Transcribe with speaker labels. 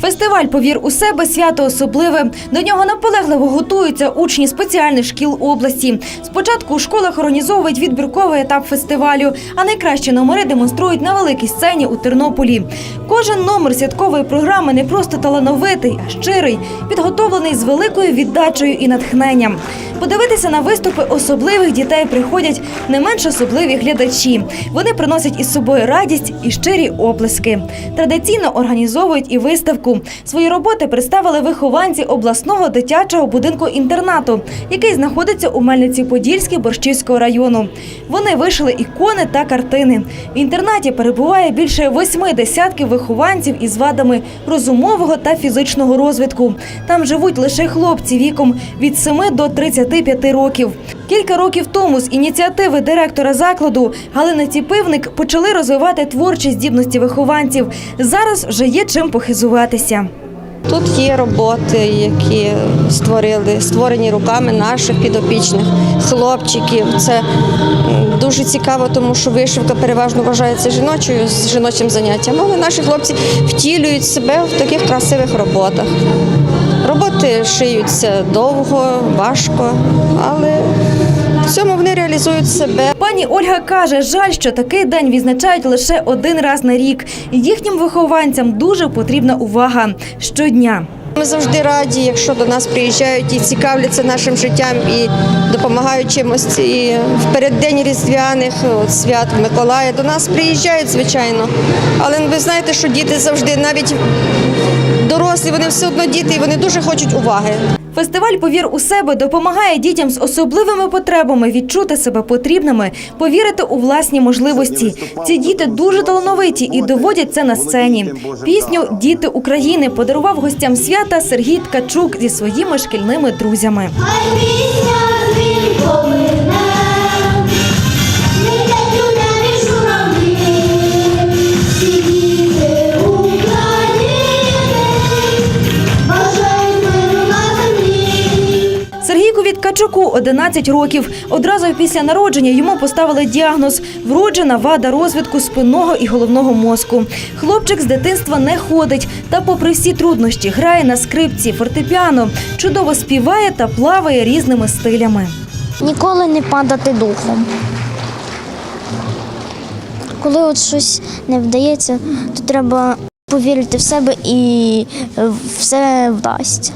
Speaker 1: Фестиваль Повір у себе свято особливе. До нього наполегливо готуються учні спеціальних шкіл області. Спочатку у школах організовують відбірковий етап фестивалю, а найкращі номери демонструють на великій сцені у Тернополі. Кожен номер святкової програми не просто талановитий, а щирий, підготовлений з великою віддачею і натхненням. Подивитися на виступи особливих дітей приходять не менш особливі глядачі. Вони приносять із собою радість і щирі оплески. Традиційно організовують і виставку. Свої роботи представили вихованці обласного дитячого будинку інтернату, який знаходиться у Мельниці-Подільській Борщівського району. Вони вишили ікони та картини. В інтернаті перебуває більше восьми десятків вихованців із вадами розумового та фізичного розвитку. Там живуть лише хлопці віком від 7 до 35 років. Кілька років тому з ініціативи директора закладу Галини Ціпивник почали розвивати творчі здібності вихованців. Зараз вже є чим похизуватися.
Speaker 2: Тут є роботи, які створили, створені руками наших підопічних хлопчиків. Це дуже цікаво, тому що вишивка переважно вважається жіночою з жіночим заняттям, але наші хлопці втілюють себе в таких красивих роботах. Роботи шиються довго, важко, але в цьому вони реалізують себе.
Speaker 1: Пані Ольга каже, жаль, що такий день відзначають лише один раз на рік. Їхнім вихованцям дуже потрібна увага щодня.
Speaker 2: Ми завжди раді, якщо до нас приїжджають і цікавляться нашим життям і допомагають чимось. І в переддень різдвяних от, свят Миколая до нас приїжджають, звичайно. Але ви знаєте, що діти завжди, навіть дорослі, вони все одно діти, і вони дуже хочуть уваги.
Speaker 1: Фестиваль Повір у себе допомагає дітям з особливими потребами відчути себе потрібними, повірити у власні можливості. Ці діти дуже талановиті і доводять це на сцені. Пісню Діти України подарував гостям свята Сергій Ткачук зі своїми шкільними друзями. Сергійкові Ткачуку 11 років. Одразу після народження йому поставили діагноз вроджена вада розвитку спинного і головного мозку. Хлопчик з дитинства не ходить та, попри всі труднощі, грає на скрипці, фортепіано, чудово співає та плаває різними стилями.
Speaker 3: Ніколи не падати духом. Коли от щось не вдається, то треба повірити в себе і все вдасться.